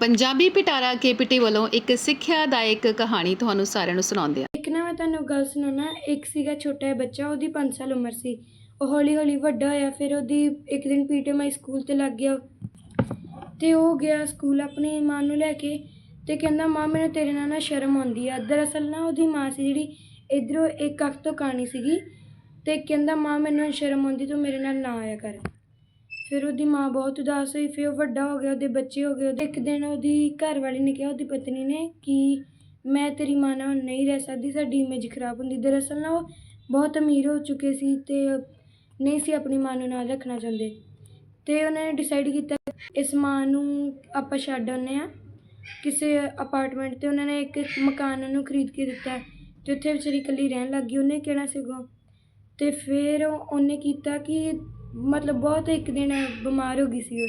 ਪੰਜਾਬੀ ਪਿਟਾਰਾ ਕੇਪੀਟੀ ਵੱਲੋਂ ਇੱਕ ਸਿੱਖਿਆਦਾਇਕ ਕਹਾਣੀ ਤੁਹਾਨੂੰ ਸਾਰਿਆਂ ਨੂੰ ਸੁਣਾਉਂਦੇ ਹਾਂ। ਇੱਕ ਨਾ ਮੈਂ ਤੁਹਾਨੂੰ ਗੱਲ ਸੁਣਾਉਣਾ, ਇੱਕ ਸੀਗਾ ਛੋਟਾ ਜਿਹਾ ਬੱਚਾ, ਉਹਦੀ 5 ਸਾਲ ਉਮਰ ਸੀ। ਉਹ ਹੌਲੀ ਹੌਲੀ ਵੱਡਾ ਹੋਇਆ, ਫਿਰ ਉਹਦੀ ਇੱਕ ਦਿਨ ਪੀਟੀਐਮਆਈ ਸਕੂਲ ਤੇ ਲੱਗ ਗਿਆ। ਤੇ ਉਹ ਗਿਆ ਸਕੂਲ ਆਪਣੀ ਮਾਂ ਨੂੰ ਲੈ ਕੇ ਤੇ ਕਹਿੰਦਾ, ਮਾਂ, ਮੈਨੂੰ ਤੇਰੇ ਨਾਲ ਨਾ ਸ਼ਰਮ ਆਉਂਦੀ ਆ। ਦਰਅਸਲ ਨਾ ਉਹਦੀ ਮਾਂ ਸੀ ਜਿਹੜੀ ਇਧਰੋਂ ਇੱਕ ਅੱਖ ਤੋਂ ਕਾਣੀ ਸੀਗੀ ਤੇ ਕਹਿੰਦਾ, ਮਾਂ, ਮੈਨੂੰ ਸ਼ਰਮ ਆਉਂਦੀ, ਤੂੰ ਮੇਰੇ ਨਾਲ ਨਾ ਆਇਆ ਕਰ। ਫਿਰ ਉਹਦੀ ਮਾਂ ਬਹੁਤ ਉਦਾਸ ਹੋਈ, ਫਿਰ ਉਹ ਵੱਡਾ ਹੋ ਗਿਆ, ਉਹਦੇ ਬੱਚੇ ਹੋ ਗਏ, ਉਹਦੇ ਇੱਕ ਦਿਨ ਉਹਦੀ ਘਰ ਵਾਲੀ ਨੇ ਕਿਹਾ, ਉਹਦੀ ਪਤਨੀ ਨੇ ਕਿ ਮੈਂ ਤੇਰੀ ਮਾਂ ਨਾਲ ਹੁਣ ਨਹੀਂ ਰਹਿ ਸਕਦੀ, ਸਾਡੀ ਇਮੇਜ ਖਰਾਬ ਹੁੰਦੀ। ਦਰਅਸਲ ਨਾ ਉਹ ਬਹੁਤ ਅਮੀਰ ਹੋ ਚੁੱਕੇ ਸੀ ਤੇ ਨਹੀਂ ਸੀ ਆਪਣੀ ਮਾਂ ਨੂੰ ਨਾਲ ਰੱਖਣਾ ਚਾਹੁੰਦੇ। ਤੇ ਉਹਨਾਂ ਨੇ ਡਿਸਾਈਡ ਕੀਤਾ, ਇਸ ਮਾਂ ਨੂੰ ਆਪਾਂ ਛੱਡ ਆਉਂਦੇ ਆ ਕਿਸੇ ਅਪਾਰਟਮੈਂਟ ਤੇ ਉਹਨਾਂ ਨੇ ਇੱਕ ਮਕਾਨ ਉਹਨੂੰ ਖਰੀਦ ਕੇ ਦਿੱਤਾ, ਤੇ ਉੱਥੇ ਵਿਚਾਰੀ ਇਕੱਲੀ ਰਹਿਣ ਲੱਗ ਗਈ, ਉਹਨੇ ਕਿਹੜਾ ਸੀਗਾ। ਤੇ ਫਿਰ ਉਹਨੇ ਕੀਤਾ ਕਿ ਮਤਲਬ ਬਹੁਤ ਇੱਕ ਦਿਨ ਬਿਮਾਰ ਹੋ ਗਈ ਸੀ ਉਹ।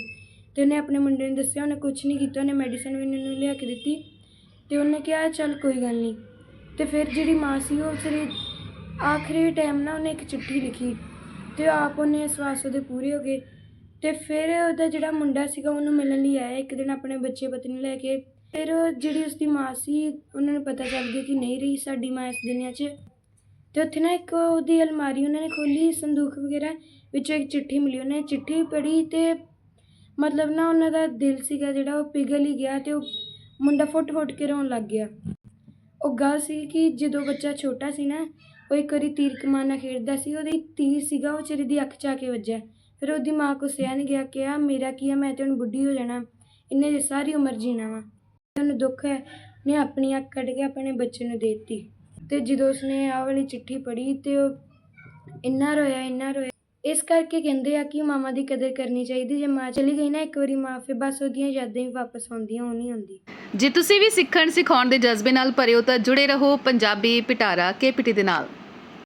ਤੇ ਉਹਨੇ ਆਪਣੇ ਮੁੰਡੇ ਨੂੰ ਦੱਸਿਆ, ਉਹਨੇ ਕੁਝ ਨਹੀਂ ਕੀਤਾ, ਉਹਨੇ ਮੈਡੀਸਨ ਵੀ ਉਹਨੂੰ ਲਿਆ ਕੇ ਦਿੱਤੀ। ਤੇ ਉਹਨੇ ਕਿਹਾ, ਚੱਲ ਕੋਈ ਗੱਲ ਨਹੀਂ ਤੇ ਫਿਰ ਜਿਹੜੀ ਮਾਂ ਸੀ ਉਹ ਵਿਚਾਰੀ ਆਖਰੀ ਟਾਈਮ ਨਾ ਉਹਨੇ ਇੱਕ ਚਿੱਠੀ ਲਿਖੀ। ਤੇ ਆਪ ਉਹਨੇ ਸਵਾਸ ਉਹਦੇ ਪੂਰੇ ਹੋ ਗਏ। ਤੇ ਫਿਰ ਉਹਦਾ ਜਿਹੜਾ ਮੁੰਡਾ ਸੀਗਾ, ਉਹਨੂੰ ਮਿਲਣ ਲਈ ਆਇਆ ਇੱਕ ਦਿਨ ਆਪਣੇ ਬੱਚੇ ਪਤਨੀ ਲੈ ਕੇ। ਫਿਰ ਜਿਹੜੀ ਉਸਦੀ ਮਾਂ ਸੀ, ਉਹਨਾਂ ਨੂੰ ਪਤਾ ਚੱਲ ਗਿਆ ਕਿ ਨਹੀਂ ਰਹੀ ਸਾਡੀ ਮਾਂ ਇਸ ਦੁਨੀਆ 'ਚ। ਤੇ ਉੱਥੇ ਨਾ ਇੱਕ ਉਹਦੀ ਅਲਮਾਰੀ ਉਹਨਾਂ ਨੇ ਖੋਲੀ ਸੰਦੂਕ ਵਗੈਰਾ, ਵਿੱਚੋਂ ਇੱਕ ਚਿੱਠੀ ਮਿਲੀ ਉਹਨੇ, ਚਿੱਠੀ ਪੜ੍ਹੀ ਤੇ ਮਤਲਬ ਨਾ ਉਹਨਾਂ ਦਾ ਦਿਲ ਸੀਗਾ ਜਿਹੜਾ ਉਹ ਪਿਘਲ ਹੀ ਗਿਆ ਤੇ ਉਹ ਮੁੰਡਾ ਫੁੱਟ-ਫੁੱਟ ਕੇ ਰੋਣ ਲੱਗ ਗਿਆ। ਉਹ ਗੱਲ ਸੀ ਕਿ ਜਦੋਂ ਬੱਚਾ ਛੋਟਾ ਸੀ ਨਾ, ਉਹ ਇੱਕ ਵਾਰੀ ਤੀਰ ਕਮਾਨਾ ਖੇਡਦਾ ਸੀ, ਉਹਦੀ ਤੀਰ ਸੀਗਾ, ਉਹ ਚਿਹਰੇ ਦੀ ਅੱਖ 'ਚ ਆ ਕੇ ਵੱਜਿਆ। ਫਿਰ ਉਹਦੀ ਮਾਂ ਕੋ ਸਿਆ ਨਹੀਂ ਗਿਆ, ਕਿਹਾ, ਮੇਰਾ ਕੀ ਆ, ਮੈਂ ਤੇ ਹੁਣ ਬੁੱਢੀ ਹੋ ਜਾਣਾ ਇਹਨੇ ਸਾਰੀ ਉਮਰ ਜੀਣਾ ਵਾ। ਉਹਨੂੰ ਦੁੱਖ ਹੈ ਨੇ ਆਪਣੀ ਅੱਖ ਕੱਢ ਕੇ ਆਪਣੇ ਬੱਚੇ ਨੂੰ ਦੇ ਦਿੱਤੀ। ਤੇ ਜਦੋਂ ਉਸਨੇ ਆਹ ਵਾਲੀ ਚਿੱਠੀ ਪੜ੍ਹੀ ਤੇ ਉਹ ਇੰਨਾ ਰੋਇਆ ਇੰਨਾ ਰੋਇਆ। ਇਸ ਕਰਕੇ ਕਹਿੰਦੇ ਆ ਕਿ ਮਾਵਾਂ ਦੀ ਕਦਰ ਕਰਨੀ ਚਾਹੀਦੀ, ਜੇ ਮਾਂ ਚਲੀ ਗਈ ਨਾ ਇੱਕ ਵਾਰੀ ਮਾਂ ਫਿਰ ਬਸ ਉਹਦੀਆਂ ਯਾਦਾਂ ਹੀ ਵਾਪਸ ਆਉਂਦੀਆਂ, ਉਹ ਨਹੀਂ ਆਉਂਦੀ। ਜੇ ਤੁਸੀਂ ਵੀ ਸਿੱਖਣ, ਸਿਖਾਉਣ ਦੇ ਜਜ਼ਬੇ ਨਾਲ ਭਰੇ ਹੋ ਤਾਂ ਜੁੜੇ ਰਹੋ ਪੰਜਾਬੀ ਪਿਟਾਰਾ ਕੇਪੀਟੀ ਦੇ ਨਾਲ।